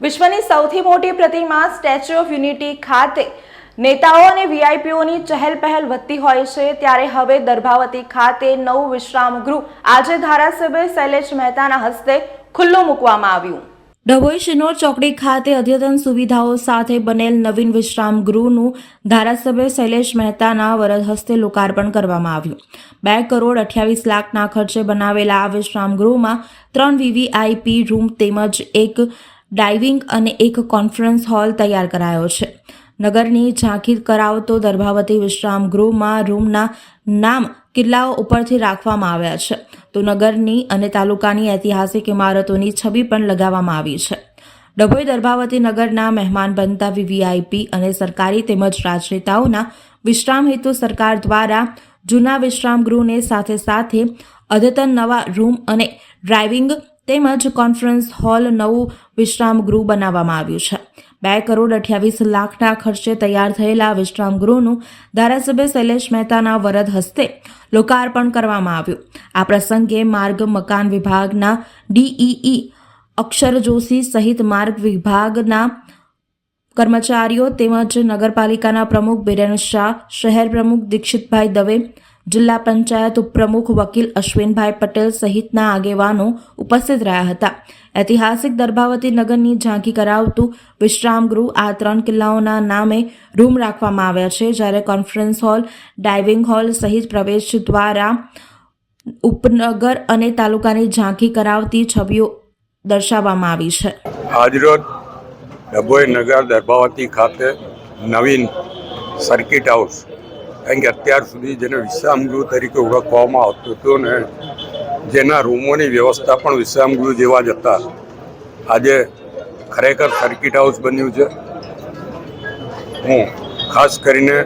વિશ્વની સૌથી મોટી પ્રતિમા સ્ટેચ્યુ ઓફ યુનિટી ખાતે નેતાઓ અને વીઆઈપીઓની ચહેલ પહેલ વધતી હોય છે, ત્યારે હવે દર્ભાવતી ખાતે નવું વિશ્રામ ગૃહ આજે ધારાસભ્ય શૈલેષ મહેતાના હસ્તે ખુલ્લું મૂકવામાં આવ્યું. ડભોઈ શિનોર ચોકડી ખાતે અદ્યતન સુવિધાઓ સાથે બનેલ નવીન વિશ્રામ ગૃહનું ધારાસભ્ય શૈલેષ મહેતાના વરદ હસ્તે લોકાર્પણ કરવામાં આવ્યું. બે કરોડ અઠ્યાવીસ લાખના ખર્ચે બનાવેલા આ વિશ્રામ ગૃહમાં ત્રણ વીવીઆઈપી રૂમ તેમજ એક ડાઇવિંગ અને એક કોન્ફરન્સ હોલ તૈયાર કરાયો છે. નગરની ઝાંખી કરાવતો દર્ભાવતી વિશ્રામ ગૃહમાં રૂમના નામ કિલ્લાઓ ઉપરથી રાખવામાં આવ્યા છે. તો નગરની અને તાલુકાની ઐતિહાસિક ઇમારતોની છબી પણ લગાવવામાં આવી છે. ડભોઈ દર્ભાવતી નગરના મહેમાન બનતા વીવીઆઈપી અને સરકારી તેમજ રાજનેતાઓના વિશ્રામ હેતુ સરકાર દ્વારા જૂના વિશ્રામ ગૃહને સાથે સાથે અદ્યતન નવા રૂમ અને ડ્રાઇવિંગ તેમજ કોન્ફરન્સ હોલ નવું વિશ્રામ ગૃહ બનાવવામાં આવ્યું છે. બે કરોડ અઠ્યાવીસ લાખના ખર્ચે તૈયાર થયેલા વિશ્રામ ગૃહનું ધારાસભ્ય શૈલેષ મહેતાના વરદ હસ્તે લોકાર્પણ કરવામાં આવ્યું. આ પ્રસંગે માર્ગ મકાન વિભાગના ડીઈઈ અક્ષર જોશી સહિત માર્ગ વિભાગના કર્મચારીઓ તેમજ નગરપાલિકાના પ્રમુખ બિરેન શાહ, શહેર પ્રમુખ દીક્ષિતભાઈ દવે જિલ્લા પંચાયત ઉપપ્રમુખ વકીલ અશ્વિનભાઈ પટેલ સહિતના આગેવાનો ઉપસ્થિત રહ્યા હતા. ઐતિહાસિક દર્ભાવતી નગરની ઝાંખી કરાવતું વિશ્રામગૃહ આ ત્રણ કિલ્લાઓના નામે રૂમ રાખવામાં આવ્યા છે. જ્યારે કોન્ફરન્સ હોલ, ડાઇવિંગ હોલ સહિત પ્રવેશ દ્વારા ઉપનગર અને તાલુકાની ઝાંખી કરાવતી છબીઓ દર્શાવવામાં આવી છે. આજરોજ ડભોઈ નગર દર્ભાવતી ખાતે નવીન સર્કિટ હાઉસ કારણ કે અત્યાર સુધી જેને વિશ્રામગૃહ તરીકે ઓળખવામાં આવતું હતું ને જેના રૂમોની વ્યવસ્થા પણ વિશ્રામગૃહ જેવા જ હતા. આજે ખરેખર સર્કિટ હાઉસ બન્યું છે. હું ખાસ કરીને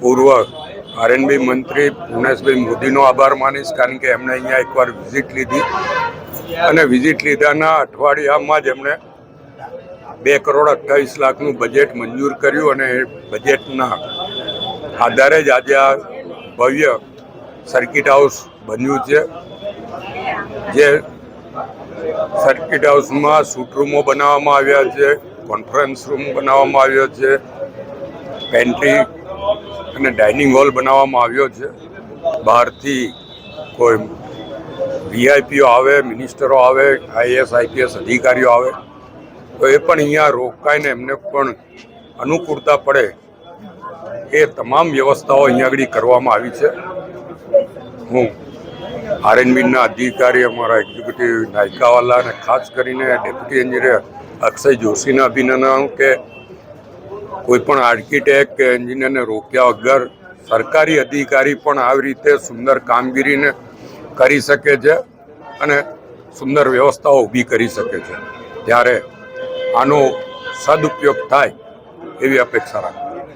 પૂર્વ આરએનબી મંત્રી પુણેશભાઈ મોદીનો આભાર માનીશ કારણ કે એમણે અહીંયા એકવાર વિઝિટ લીધી. અને વિઝિટ લીધાના અઠવાડિયામાં જ એમણે બે કરોડ અઠ્ઠાવીસ લાખનું બજેટ મંજૂર કર્યું અને એ બજેટના આધારે જ આજે આ ભવ્ય સર્કિટ હાઉસ બન્યું છે. જે સર્કિટ હાઉસમાં સૂટ રૂમો બનાવવામાં આવ્યા છે કોન્ફરન્સ રૂમ બનાવવામાં આવ્યો છે પેન્ટ્રી અને ડાઇનિંગ હોલ બનાવવામાં આવ્યો છે. બહારથી કોઈ વીઆઈપીઓ આવે મિનિસ્ટરો આવે આઈએસ આઈપીએસ અધિકારીઓ આવે, તો એ પણ અહીંયા રોકાઈને એમને પણ અનુકૂળતા પડે એ તમામ વ્યવસ્થાઓ અહીંયા આગળ કરવામાં આવી છે. હું આરએનબીના અધિકારી, અમારા એક્ઝિક્યુટિવ નાયકાવાલા અને ખાસ કરીને ડેપ્યુટી એન્જિનિયર અક્ષય જોશીના અભિનંદન કે કોઈ પણ આર્કિટેક્ટ કે એન્જિનિયરને રોક્યા વગર સરકારી અધિકારી પણ આવી રીતે સુંદર કામગીરીને કરી શકે છે અને સુંદર વ્યવસ્થાઓ ઊભી કરી શકે છે. ત્યારે આનો સદુપયોગ થાય એવી અપેક્ષા રાખું.